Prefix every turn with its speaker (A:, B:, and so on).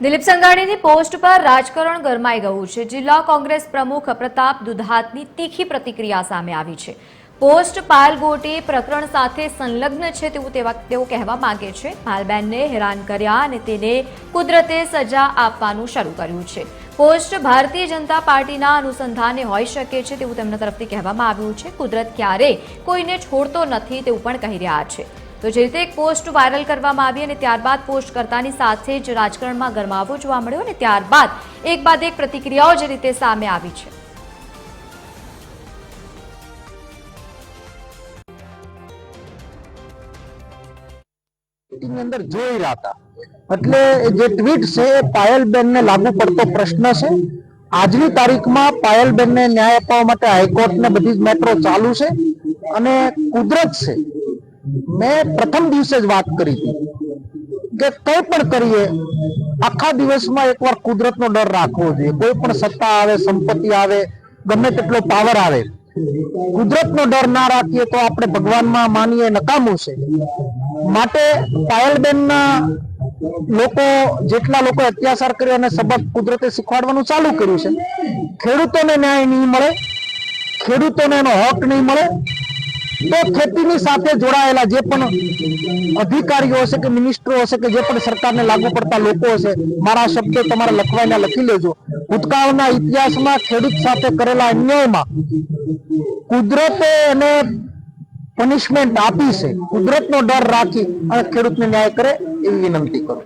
A: Dilip સંઘાણીની post પર રાજકારણ ગરમાઈ ગયું છે. જિલ્લા કોંગ્રેસ પ્રમુખ પ્રતાપ દુધાતની તીખી પ્રતિક્રિયા સામે આવી છે. પોસ્ટ પાલગોટી પ્રકરણ સાથે સંલગ્ન છે તેવું તેઓ કહેવા માંગે છે. પાલબેનને હેરાન કર્યા અને તેને કુદરતે સજા આપવાનું શરૂ કર્યું છે. પોસ્ટ ભારતીય જનતા પાર્ટીના અનુસંધાને હોઈ શકે છે તેવું તેમના તરફથી કહેવામાં આવ્યું છે. કુદરત ક્યારેય કોઈને છોડતો નથી તેવું પણ કહી રહ્યા છે. તો જે રીતે એક પોસ્ટ વાયરલ કરવામાં આવી અને ત્યારબાદ પોસ્ટ કરતાની સાથે જ રાજકારણમાં ગરમાવો જોવા મળ્યો અને ત્યારબાદ એક બાદ એક પ્રતિક્રિયાઓ જે રીતે સામે આવી છે.
B: એટલે જે ટ્વીટ છે એ પાયલબેનને લાગુ પડતો પ્રશ્ન છે. આજની તારીખમાં પાયલબેનને ન્યાય અપાવવા માટે હાઈકોર્ટને બધી મેટ્રો ચાલુ છે અને કુદરત છે. મેં પ્રથમ દિવસે જ વાત કરી હતી કે કંઈ પણ કરીએ, આખા દિવસમાં એકવાર કુદરતનો ડર રાખવો જોઈએ. કોઈ પણ સત્તા આવે, સંપત્તિ આવે, ગમે તેટલો પાવર આવે, કુદરતનો ડર ના રાખીએ તો આપણે ભગવાનમાં માનીએ નકામું છે. માટે પાયલબેનના લોકો, જેટલા લોકો અત્યાચાર કર્યો અને સબક કુદરતે શીખવાડવાનું ચાલુ કર્યું છે, ખેડૂતોને ન્યાય નહીં મળે, ખેડૂતોને એનો હક નહીં મળે તો ખેતીની સાથે જોડાયેલા જે પણ અધિકારીઓ હશે કે મિનિસ્ટરો હશે કે જે પણ સરકારને લાગુ પડતા લોકો હશે, મારા શબ્દો તમારે લખવાના લખી લેજો. ભૂતકાળના ઇતિહાસમાં ખેડૂત સાથે કરેલા અન્યાયમાં કુદરતે એને પનિશમેન્ટ આપી છે. કુદરતનો ડર રાખી અને ખેડૂતને ન્યાય કરે એવી વિનંતી કરું